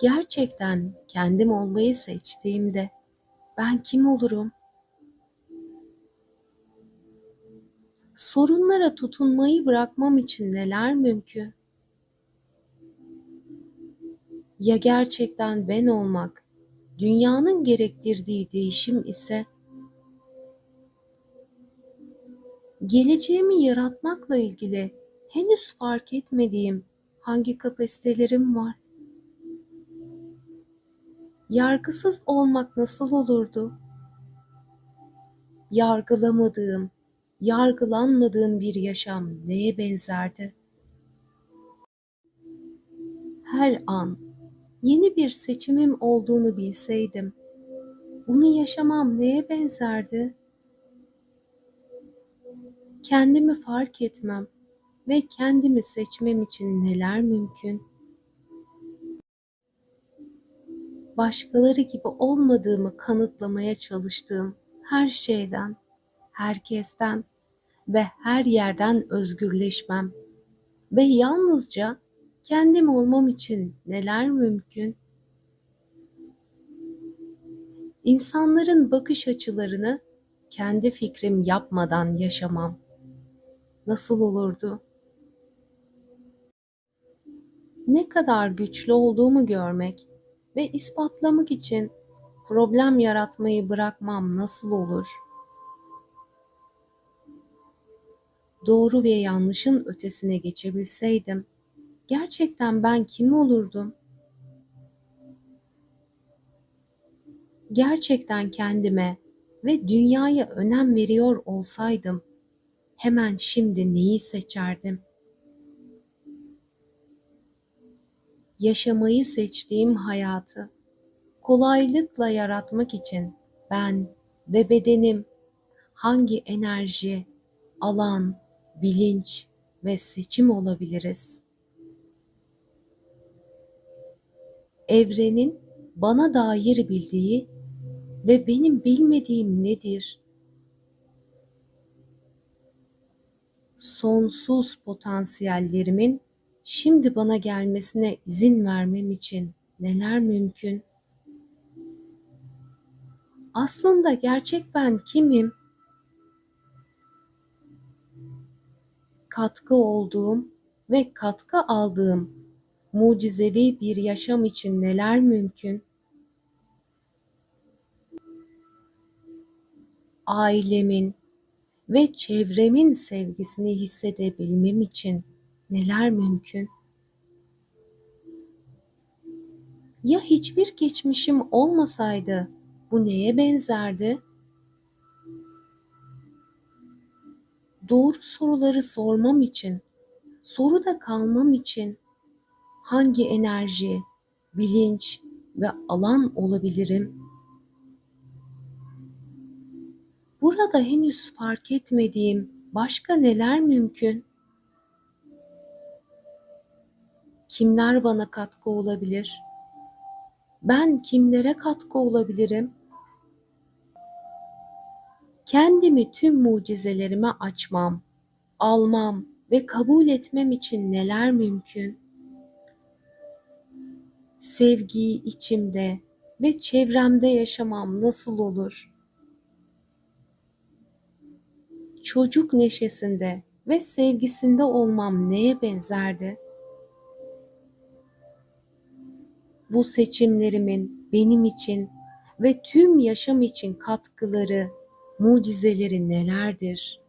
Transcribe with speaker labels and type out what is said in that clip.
Speaker 1: Gerçekten kendim olmayı seçtiğimde ben kim olurum? Sorunlara tutunmayı bırakmam için neler mümkün? Ya gerçekten ben olmak, dünyanın gerektirdiği değişim ise? Geleceğimi yaratmakla ilgili henüz fark etmediğim hangi kapasitelerim var? Yargısız olmak nasıl olurdu? Yargılamadığım, yargılanmadığım bir yaşam neye benzerdi? Her an yeni bir seçimim olduğunu bilseydim, bunu yaşamam neye benzerdi? Kendimi fark etmem ve kendimi seçmem için neler mümkün? Başkaları gibi olmadığımı kanıtlamaya çalıştığım her şeyden, herkesten ve her yerden özgürleşmem ve yalnızca kendim olmam için neler mümkün? İnsanların bakış açılarını kendi fikrim yapmadan yaşamam nasıl olurdu? Ne kadar güçlü olduğumu görmek ve ispatlamak için problem yaratmayı bırakmam nasıl olur? Doğru ve yanlışın ötesine geçebilseydim, gerçekten ben kim olurdum? Gerçekten kendime ve dünyaya önem veriyor olsaydım, hemen şimdi neyi seçerdim? Yaşamayı seçtiğim hayatı kolaylıkla yaratmak için ben ve bedenim hangi enerji, alan, bilinç ve seçim olabiliriz? Evrenin bana dair bildiği ve benim bilmediğim nedir? Sonsuz potansiyellerimin şimdi bana gelmesine izin vermem için neler mümkün? Aslında gerçek ben kimim? Katkı olduğum ve katkı aldığım mucizevi bir yaşam için neler mümkün? Ailemin ve çevremin sevgisini hissedebilmem için neler mümkün? Ya hiçbir geçmişim olmasaydı bu neye benzerdi? Doğru soruları sormam için, soruda kalmam için hangi enerji, bilinç ve alan olabilirim? Burada henüz fark etmediğim başka neler mümkün? Kimler bana katkı olabilir? Ben kimlere katkı olabilirim? Kendimi tüm mucizelerime açmam, almam ve kabul etmem için neler mümkün? Sevgiyi içimde ve çevremde yaşamam nasıl olur? Çocuk neşesinde ve sevgisinde olmam neye benzerdi? Bu seçimlerimin benim için ve tüm yaşam için katkıları, mucizeleri nelerdir?